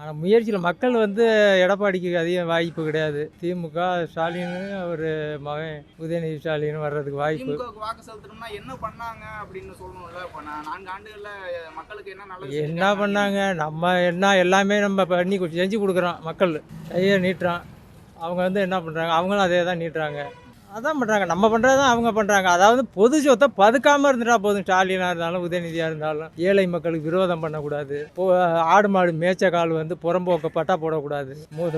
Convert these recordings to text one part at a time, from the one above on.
ஆனால் முயற்சியில் மக்கள் வந்து எடப்பாடிக்கு அதிக வாய்ப்பு கிடையாது. திமுக ஸ்டாலின் அவர் மகன் உதயநிதி ஸ்டாலின் வர்றதுக்கு வாய்ப்பு. வாக்கு செலுத்தணும்னா என்ன பண்ணாங்க அப்படின்னு சொல்லணும்ல. இப்போ நான் நான்கு ஆண்டுகள்ல மக்களுக்கு என்ன நல்லது என்ன? பண்ணாங்க? நம்ம என்ன எல்லாமே நம்ம பண்ணி செஞ்சு கொடுக்குறோம் மக்கள். கையை நீட்டுறோம் அவங்க வந்து என்ன பண்ணுறாங்க அவங்களும் அதே தான் நீட்டுறாங்க. அதான் பண்ணுறாங்க நம்ம பண்ணுறது தான் அவங்க பண்ணுறாங்க அதாவது பொது சொத்தை பதுக்காமல் இருந்துட்டா போதும். ஸ்டாலினாக இருந்தாலும் உதயநிதியாக இருந்தாலும் ஏழை மக்களுக்கு விரோதம் பண்ணக்கூடாது. ஆடு மாடு மேய்ச்ச கால் வந்து புறம்போக்க பட்டா போடக்கூடாது.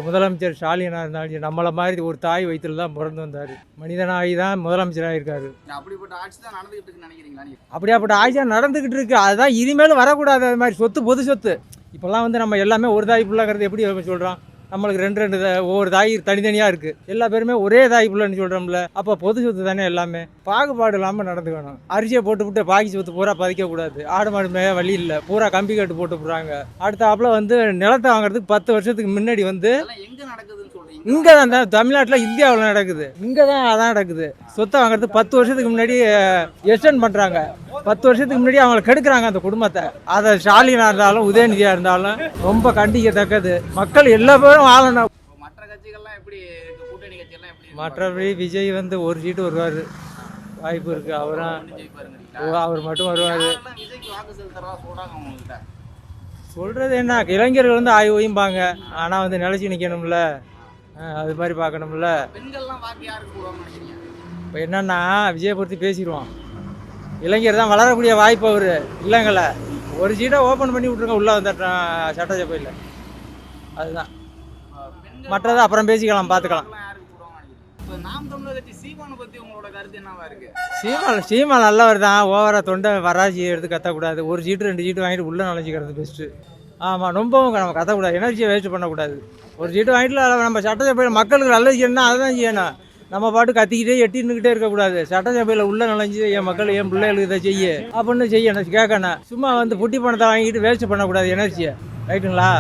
முதலமைச்சர் ஸ்டாலினாக இருந்தாலும் நம்மளை மாதிரி ஒரு தாய் வயிற்றுல தான் பிறந்து வந்தார். மனிதனாகி தான் முதலமைச்சராக இருக்காரு. அப்படிப்பட்ட ஆட்சி தான் நடந்துகிட்டு இருக்குன்னு நினைக்கிறீங்களா அப்படியாப்பட்ட ஆட்சியாக நடந்துக்கிட்டு இருக்கு. அதுதான் இனிமேல் வரக்கூடாது. அது மாதிரி சொத்து பொது சொத்து. இப்போல்லாம் வந்து நம்ம எல்லாமே ஒரு தாய் பிள்ளைங்கிறது எப்படி சொல்கிறோம் நம்மளுக்கு ரெண்டு ரெண்டு தா- ஒவ்வொரு தாய் தனித்தனியாக இருக்குது எல்லா பேருமே ஒரே தாய் பிள்ளைன்னு சொல்கிறோம்ல அப்போ பொது சொத்து தானே எல்லாமே? பாகுபாடு இல்லாமல் நடந்துக்கணும் அரிசியை போட்டுவிட்டு பாக்கி சொத்து பூரா பதிக்கக்கூடாது ஆடு மாடு மேய வழி இல்லை. பூரா கம்பி கட்டு போட்டு போடுறாங்க அடுத்தாப்புல வந்து நிலத்தை வாங்குறதுக்கு பத்து வருஷத்துக்கு முன்னாடி வந்து எங்கே நடக்குது இங்கே தான் தமிழ்நாட்டில் இந்தியாவில் நடக்குது. இங்கே தான் அதான் நடக்குது. சொத்தை வாங்குறது பத்து வருஷத்துக்கு முன்னாடி எக்ஸ்டெண்ட் பண்ணுறாங்க பத்து வருஷத்துக்கு முன்னாடி அவங்களை கெடுக்குறாங்க அந்த குடும்பத்தை. அதை ஸ்டாலினாக இருந்தாலும் உதயநிதியாக இருந்தாலும் ரொம்ப கண்டிக்கத்தக்கது. மக்கள் எல்லா பேரும் வாழணும். மற்ற கட்சிகள்லாம் எப்படி இருக்கு இருக்கு? மற்றபடி விஜய் வந்து ஒரு சீட்டு வருவார். வாய்ப்பு இருக்குது அவரும்? அவர் மட்டும் வருவார். சொல்கிறது என்ன? இளைஞர்கள் வந்து ஆய்வு ஓயும்பாங்க ஆனால் வந்து நிலச்சி நிற்கணும்ல அது மாதிரி பார்க்கணும்ல. பெண்கள்லாம் வாக்கு யாருக்கு போடுவாங்கன்னு நினைக்கிறீங்க இப்போ என்னன்னா விஜயை பேசிடுவோம் இளைஞர் தான் வளரக்கூடிய வாய்ப்பு அவர். இல்லைங்கள? ஒரு சீட்டை ஓப்பன் பண்ணி விட்ருங்க உள்ளே வந்துட்டோம் சட்டசபையில். அதுதான். மற்றதை அப்புறம் பேசிக்கலாம் பார்த்துக்கலாம். சீமானை பத்தி உங்களோட கருத்து என்னவா இருக்கு? சீமா சீமா நல்லவர் தான். ஓவராக தொண்டை வராஜி எடுத்து கத்தக்கூடாது. ஒரு சீட்டு ரெண்டு சீட்டு வாங்கிட்டு உள்ளே நுழைஞ்சிக்கிறது பெஸ்ட்டு ஆமாம் ரொம்பவும் நம்ம கத்தக்கூடாது. எனர்ஜியை வேஸ்ட் பண்ணக்கூடாது. ஒரு சீட்டு வாங்கிட்டு நம்ம சட்டசபையில் மக்களுக்கு நல்லது செய்யணும்னா அதை தான் செய்யணும். நம்ம பாட்டு கத்திக்கிட்டே எட்டின்னுக்கிட்டே இருக்கக்கூடாது. சட்டசபையில் உள்ள நுழைஞ்சு என் மக்கள் என் பிள்ளைகளுக்கு இதை செய்ய. அப்படின்னு செய்யணும். கேட்கணும் சும்மா வந்து புட்டி பணத்தை வாங்கிட்டு வேஸ்ட் பண்ணக்கூடாது எனர்ஜியை ரைட்டுங்களா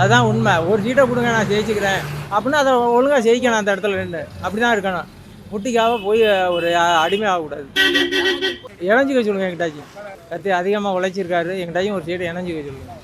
அதுதான் உண்மை. ஒரு சீட்டை கொடுங்க நான் ஜெயிச்சுக்கிறேன். அப்படின்னா அதை ஒழுங்காக ஜெயிக்கணும் அந்த இடத்துல நின்று அப்படி தான் இருக்கணும். முட்டிக்காக போய் ஒரு அடிமை ஆகக்கூடாது. இணைஞ்சிக்க சொல்லுங்கள் எங்கிட்டாச்சும் கத்தி அதிகமாக உழைச்சிருக்காரு. எங்கிட்டாச்சும் ஒரு சீட்டை இணைஞ்சிக்க சொல்லுங்க.